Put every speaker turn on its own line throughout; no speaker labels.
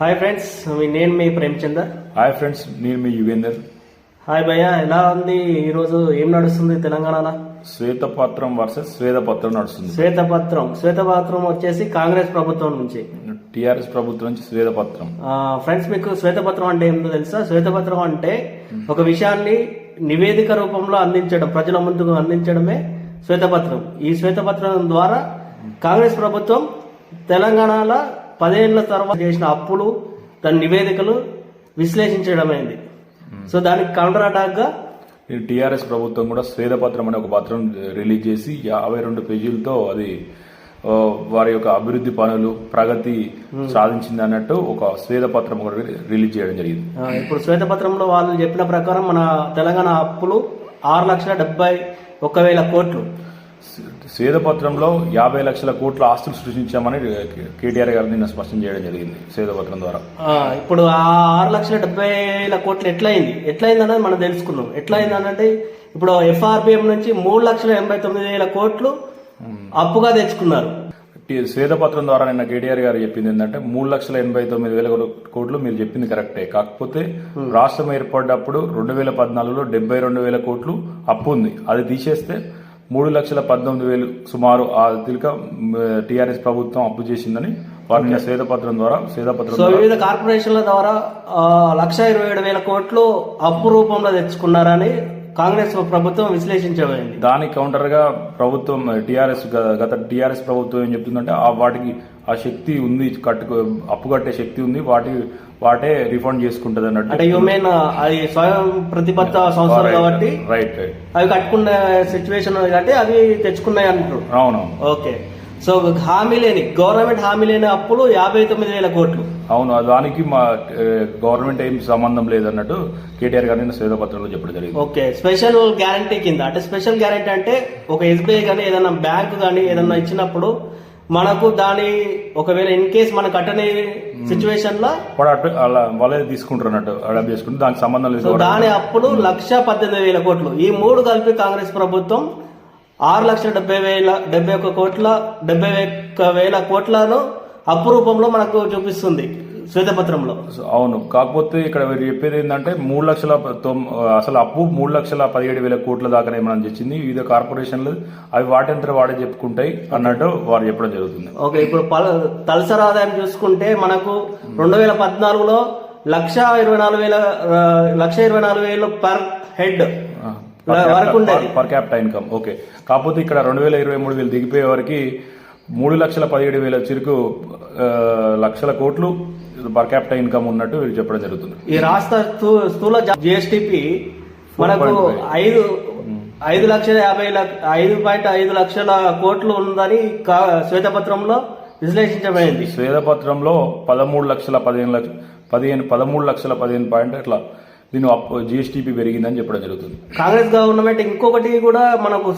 Hi friends మీ- నేను మీ ప్రేమచందర్
hi friends నేను మీ Yugender.
Hi భయ్య ఎలా ఉంది ఈరోజు? ఏం నడుస్తుంది తెలంగాణలో?
శ్వేతపత్రం వర్సెస్ శ్వేతపత్రం నడుస్తుంది.
శ్వేతపత్రం. శ్వేతపత్రం వచ్చేసి కాంగ్రెస్ ప్రభుత్వం నుంచి.
టిఆర్ఎస్ ప్రభుత్వం నుంచి శ్వేతపత్రం.
ఫ్రెండ్స్ మీకు శ్వేతపత్రం అంటే ఏంటో తెలుసా? శ్వేతపత్రం అంటే ఒక విషయాన్ని నివేదిక రూపంలో అందించడం ప్రజల ముందుకు అందించడమే శ్వేతపత్రం. ఈ శ్వేతపత్రం ద్వారా కాంగ్రెస్ ప్రభుత్వం తెలంగాణలో పదేళ్ళ తర్వాత చేసిన అప్పులు దాని నివేదికలు విశ్లేషించడమైంది. సో దానికి కౌంటర్
అటాక్గా టిఆర్ఎస్ ప్రభుత్వం కూడా శ్వేతపత్రం అనే ఒక పత్రం రిలీజ్ చేసి యాభై రెండు పేజీలతో అది వారి యొక్క అభివృద్ధి పనులు ప్రగతి సాధించింది అన్నట్టు ఒక శ్వేతపత్రం కూడా రిలీజ్ చేయడం జరిగింది.
ఇప్పుడు శ్వేతపత్రంలో వాళ్ళు చెప్పిన ప్రకారం మన తెలంగాణ అప్పులు ఆరు లక్షల డెబ్బై ఒక వేల కోట్లు.
శ్వేతపత్రంలో యాభై లక్షల కోట్ల ఆస్తులు సృష్టించామని కేటీఆర్ గారు నిన్న స్పష్టం చేయడం జరిగింది శ్వేతపత్రం ద్వారా.
ఇప్పుడు ఆ ఆరు లక్షల డెబ్బై వేల కోట్లు ఎట్లయింది? ఎట్లయింది అనేది మనం తెలుసుకున్నాం. ఎట్లయింది అంటే ఇప్పుడు ఎఫ్ఆర్బిఎం నుంచి మూడు లక్షల ఎనభై తొమ్మిది వేల కోట్లు అప్పుగా తెచ్చుకున్నారు.
శ్వేతపత్రం ద్వారా నిన్న కేటీఆర్ గారు చెప్పింది ఏంటంటే మూడు లక్షల ఎనభై తొమ్మిది వేల కోట్లు మీరు చెప్పింది కరెక్టే. కాకపోతే రాష్ట్రం ఏర్పడ్డప్పుడు రెండు వేల పద్నాలుగులో డెబ్బై రెండు వేల కోట్లు అప్పు ఉంది. అది తీసేస్తే మూడు లక్షల పద్దెనిమిది వేలు సుమారు ఆ తిలక టీఆర్ఎస్ ప్రభుత్వం అప్పు చేసిందని నిన్న శ్వేతపత్రం ద్వారా శ్వేతపత్రం
సో వివిధ కార్పొరేషన్ల ద్వారా లక్ష ఇరవై ఏడు వేల కోట్లు అప్పు రూపంలో తెచ్చుకున్నారని కాంగ్రెస్ ప్రభుత్వం విశ్లేషించబడింది.
దానికి కౌంటర్గా ప్రభుత్వం టీఆర్ఎస్ గత టీఆర్ఎస్ ప్రభుత్వం ఏం చెప్తుందంటే ఆ వాటికి ఆ శక్తి ఉంది కట్టుకు అప్పు కట్టే శక్తి ఉంది వాటి వాటే రిఫండ్ చేసుకుంటది అన్నట్టు
అంటే హ్యూమెన్ అది స్వయం ప్రతిపత్త సంస్థలు కాబట్టి
రైట్ రైట్
అవి కట్టుకునే సిచ్యువేషన్ కాబట్టి అవి తెచ్చుకున్నాయి అంటారు
అవునవును.
ఓకే సో హామీ లేని గవర్నమెంట్ హామీ లేని అప్పులు యాభై తొమ్మిది వేల కోట్లు.
అవును దానికి మా గవర్నమెంట్ ఏం సంబంధం లేదన్నట్టు కేటీఆర్ గారిని శ్వేతపత్రంలో చెప్పడం జరిగింది.
ఓకే స్పెషల్ గ్యారంటీ కింద అంటే స్పెషల్ గ్యారంటీ అంటే ఒక ఎస్బీఐ కానీ ఏదైనా బ్యాంక్ కానీ ఏదైనా ఇచ్చినప్పుడు మనకు దాని ఒకవేళ ఇన్ కేస్ మన కట్టని
సిచ్యువేషన్లో అలా వాళ్ళే అడాప్ట్ చేసుకుంటే దానికి సంబంధం లేదు
దాని అప్పులు లక్ష పద్దెనిమిది వేల కోట్లు. ఈ మూడు కలిపి కాంగ్రెస్ ప్రభుత్వం ఆరు లక్షల డెబ్బై వేల డెబ్బై ఒక్క కోట్ల డెబ్బై ఒక్క వేల కోట్లను అప్పు రూపంలో మనకు చూపిస్తుంది. శ్వేతపత్రంలో.
అవును. కాకపోతే ఇక్కడ వీరు చెప్పేది ఏంటంటే మూడు లక్షల అసలు అప్పు మూడు లక్షల పదిహేడు వేల కోట్ల దాకానే మనం తెచ్చింది వివిధ కార్పొరేషన్లు అవి వాటంతా వాడే చెప్పుకుంటాయి అన్నట్టు వారు చెప్పడం జరుగుతుంది.
ఓకే ఇప్పుడు తలసరి ఆదాయం చూసుకుంటే మనకు రెండు వేల పద్నాలుగులో లక్ష ఇరవై నాలుగు వేల లక్ష ఇరవై నాలుగు వేలు పర్ హెడ్ వరకు ఉండేది.
Per capital income. ఓకే. కాకపోతే ఇక్కడ రెండు వేల ఇరవై మూడు వేలు దిగిపోయే వరకు మూడు లక్షల పదిహేడు వేల చిరుకు లక్షల కోట్లు పర్ క్యాపిటల్ ఇన్కమ్ ఉన్నట్టు వీరు చెప్పడం జరుగుతుంది.
ఈ రాష్ట్ర స్థూ- స్థూల జిఎస్టిపి మనకు ఐదు ఐదు లక్షల యాభై ఐదు పాయింట్ ఐదు లక్షల కోట్లు ఉందని శ్వేతపత్రంలో విశ్లేషించబడింది.
శ్వేతపత్రంలో పదమూడు లక్షల పదిహేను లక్ష పదిహేను పదమూడు లక్షల పదిహేను పాయింట్ అట్లా దీని అప్పు జిఎస్టీపీ పెరిగిందని చెప్పడం జరుగుతుంది.
కాంగ్రెస్ గవర్నమెంట్ ఇంకొకటి కూడా మనకు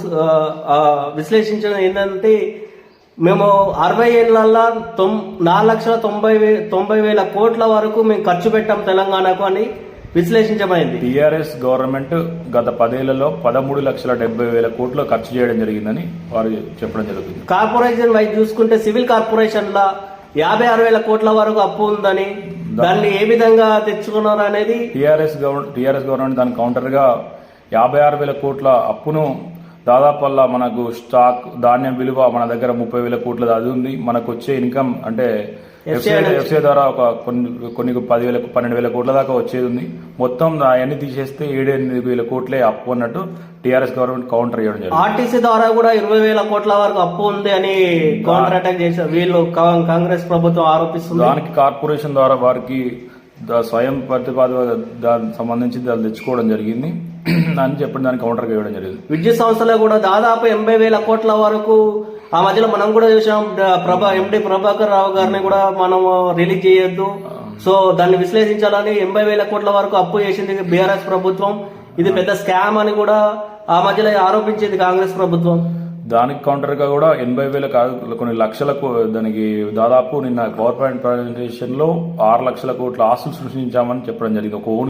విశ్లేషించడం ఏంటంటే మేము అరవై ఏళ్ళల్లో తొమ్ నాలుగు లక్షల తొంభై వే తొంభై వేల కోట్ల వరకు మేము ఖర్చు పెట్టాం తెలంగాణకు అని విశ్లేషించబడింది.
టీఆర్ఎస్ గవర్నమెంట్ గత పదేళ్ళలో పదమూడు లక్షల డెబ్బై వేల కోట్లు ఖర్చు చేయడం జరిగిందని వారు చెప్పడం జరుగుతుంది.
కార్పొరేషన్ వైపు చూసుకుంటే సివిల్ కార్పొరేషన్ల యాభై ఆరు వేల కోట్ల వరకు అప్పు ఉందని దాన్ని ఏ విధంగా తెచ్చుకున్నారు అనేది
టీఆర్ఎస్ గవర్నమెంట్ టీఆర్ఎస్ గవర్నమెంట్ దాని కౌంటర్గా యాభై ఆరు వేల కోట్ల అప్పును దాదాపు వల్ల మనకు స్టాక్ ధాన్యం విలువ మన దగ్గర ముప్పై వేల కోట్ల అది ఉంది. మనకు వచ్చే ఇన్కమ్ అంటే ఎఫ్సీఐ ద్వారా ఒక కొన్ని కొన్ని పదివేల పన్నెండు వేల కోట్ల దాకా వచ్చేది ఉంది. మొత్తం అవన్నీ తీసేస్తే ఏడు ఎనిమిది వేల కోట్లే అప్పు అన్నట్టు టీఆర్ఎస్ గవర్నమెంట్ కౌంటర్ చేయడం జరిగింది.
ఆర్టీసీ ద్వారా కూడా ఇరవై వేల కోట్ల వరకు అప్పు ఉంది అని కౌంటర్ అటాక్ చేశారు. వీళ్ళు కాంగ్రెస్ ప్రభుత్వం ఆరోపిస్తుంది.
దానికి కార్పొరేషన్ ద్వారా వారికి ద- స్వయం ప్రతిపాదన దానికి సంబంధించి దాన్ని తెచ్చుకోవడం జరిగింది. అని చెప్పి దానికి కౌంటర్ ఇవ్వడం జరిగింది.
విద్యుత్ సంస్థలో కూడా దాదాపు ఎనభై వేల కోట్ల వరకు ఆ మధ్యలో మనం కూడా చూసాం. ప్రభా ఎండి ప్రభాకర్ రావు గారిని కూడా మనం రిలీజ్ చేయొద్దు. సో దాన్ని విశ్లేషించాలని ఎనభై వేల కోట్ల వరకు అప్పు చేసింది బీఆర్ఎస్ ప్రభుత్వం. ఇది పెద్ద స్కామ్ అని కూడా ఆ మధ్యలో ఆరోపించింది కాంగ్రెస్ ప్రభుత్వం.
దానికి కౌంటర్గా కూడా ఎనభై వేల కాదు కొన్ని లక్షలకు దానికి దాదాపు నిన్న గవర్నమెంట్ ప్రజెంటేషన్లో ప్రజెంటేషన్లో ఆరు లక్షల కోట్ల ఆస్తులు సృష్టించామని చెప్పడం జరిగింది. ఒక ఓన్